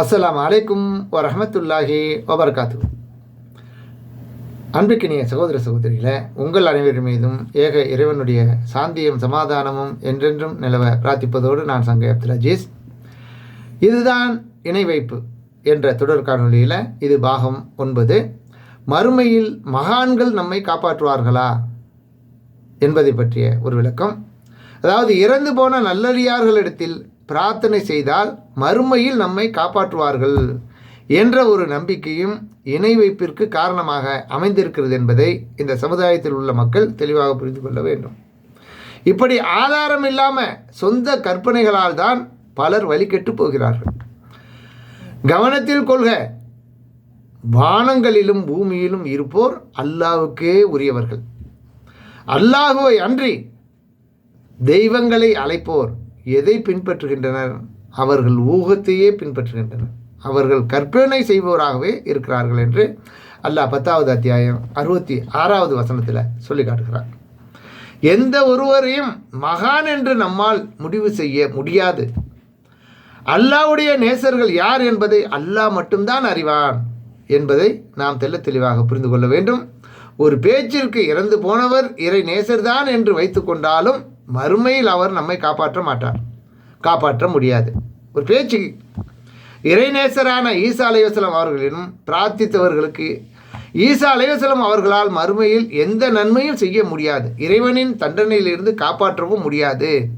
அஸ்லாம் அலைக்கும் வரமத்துல்லாஹி வபர்காத்து. அன்பிக்கினிய சகோதர சகோதரிகளை உங்கள் அனைவரின் மீதும் ஏக இறைவனுடைய சாந்தியும் சமாதானமும் என்றென்றும் நிலவ பிரார்த்திப்பதோடு நான் சங்க அப்துல் அஜீஸ். இதுதான் இணை வைப்பு என்ற தொடர் காணொலியில் இது பாகம் ஒன்பது. மறுமையில் மகான்கள் நம்மை காப்பாற்றுவார்களா என்பதை பற்றிய ஒரு விளக்கம். அதாவது இறந்து போன நல்லடியார்களிடத்தில் பிரார்த்தனை செய்தால் மறுமையில் நம்மை காப்பாற்றுவார்கள் என்ற ஒரு நம்பிக்கையும் இணை வைப்பிற்கு காரணமாக அமைந்திருக்கிறது என்பதை இந்த சமுதாயத்தில் உள்ள மக்கள் தெளிவாக புரிந்து கொள்ள வேண்டும். இப்படி ஆதாரம் இல்லாமல் சொந்த கற்பனைகளால் தான் பலர் வழிகெட்டு போகிறார்கள். கவனத்தில் கொள்க வானங்களிலும் பூமியிலும் இருப்போர் அல்லாவுக்கே உரியவர்கள். அல்லாஹுவை அன்றி தெய்வங்களை அழைப்போர் எதை பின்பற்றுகின்றனர்? அவர்கள் ஊகத்தையே பின்பற்றுகின்றனர். அவர்கள் கற்பனை செய்பவராகவே இருக்கிறார்கள் என்று அல்லாஹ் பத்தாவது அத்தியாயம் அறுபத்தி ஆறாவது வசனத்தில் சொல்லி காட்டுகிறார். எந்த ஒருவரையும் மகான் என்று நம்மால் முடிவு செய்ய முடியாது. அல்லாவுடைய நேசர்கள் யார் என்பதை அல்லாஹ் மட்டும்தான் அறிவான் என்பதை நாம் தெல்ல தெளிவாக புரிந்து கொள்ள வேண்டும். ஒரு பேச்சிற்கு இறந்து போனவர் இறை நேசர்தான் என்று வைத்துக்கொண்டாலும் மறுமையில் அவர் நம்மை காப்பாற்ற மாட்டார். காப்பாற்ற முடியாது. ஒரு பேச்சு. இறைநேசரான ஈசா அலைவசலம் அவர்களிடம் பிரார்த்தித்தவர்களுக்கு ஈசா அலைவசலம் அவர்களால் மறுமையில் எந்த நன்மையும் செய்ய முடியாது. இறைவனின் தண்டனையிலிருந்து காப்பாற்றவும் முடியாது.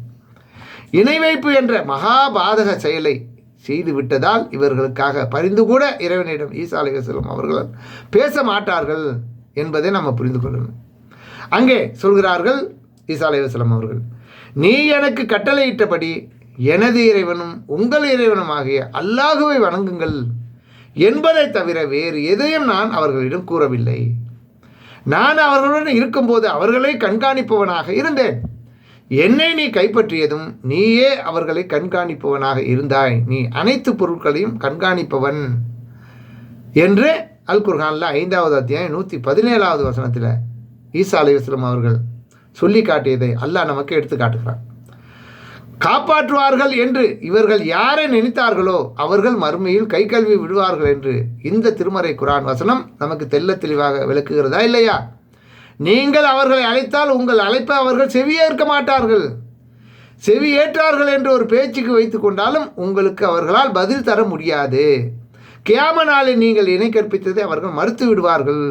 இணை வைப்பு என்ற மகாபாதக செயலை செய்து விட்டதால் இவர்களுக்காக பரிந்து கூட இறைவனிடம் ஈசா அலைவசலம் அவர்கள் பேச மாட்டார்கள் என்பதை நம்ம புரிந்து கொள்ளணும். அங்கே சொல்கிறார்கள் ஈசா அலைவாஸ்லாம் அவர்கள் நீ எனக்கு கட்டளையிட்டபடி எனது இறைவனும் உங்கள் இறைவனும் ஆகிய அல்லாஹுவை வணங்குங்கள். என்பதை தவிர வேறு எதையும் நான் அவர்களிடம் கூறவில்லை. நான் அவர்களுடன் இருக்கும்போது அவர்களை கண்காணிப்பவனாக இருந்தேன். என்னை நீ கைப்பற்றியதும் நீயே அவர்களை கண்காணிப்பவனாக இருந்தாய். நீ அனைத்து பொருட்களையும் கண்காணிப்பவன். என்று அல் குர்ஹானில் ஐந்தாவது அத்தியாயம் நூற்றி பதினேழாவது வசனத்தில் ஈசா அலைவாஸ்லம் அவர்கள் சொல்லி காட்டியதை அல்லாஹ் நமக்கு எடுத்து காட்டுகிறான். காப்பாற்றுவார்கள் என்று இவர்கள் யாரை நினைத்தார்களோ அவர்கள் மறுமையில் கை கல்வி விடுவார்கள் என்று இந்த திருமறை குரான் வசனம் நமக்கு தெல்ல தெளிவாக விளக்குகிறதா இல்லையா? நீங்கள் அவர்களை அழைத்தால் உங்கள் அழைப்பை அவர்கள் செவியேற்க மாட்டார்கள். செவி ஏற்றார்கள் என்று ஒரு பேச்சுக்கு வைத்து கொண்டாலும் உங்களுக்கு அவர்களால் பதில் தர முடியாது. கேம நாளில் நீங்கள் இணை கற்பித்ததை அவர்கள் மறுத்து விடுவார்கள்.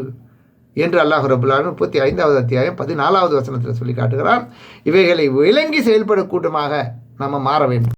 என்று அல்லாஹ் ரபுல்லாலும் முப்பத்தி ஐந்தாவது அத்தியாயம் பதினாலாவது வசனத்தில் சொல்லி காட்டுகிறான். இவைகளை விளங்கி செயல்படக்கூட்டமாக நம்ம மாற வேண்டும்.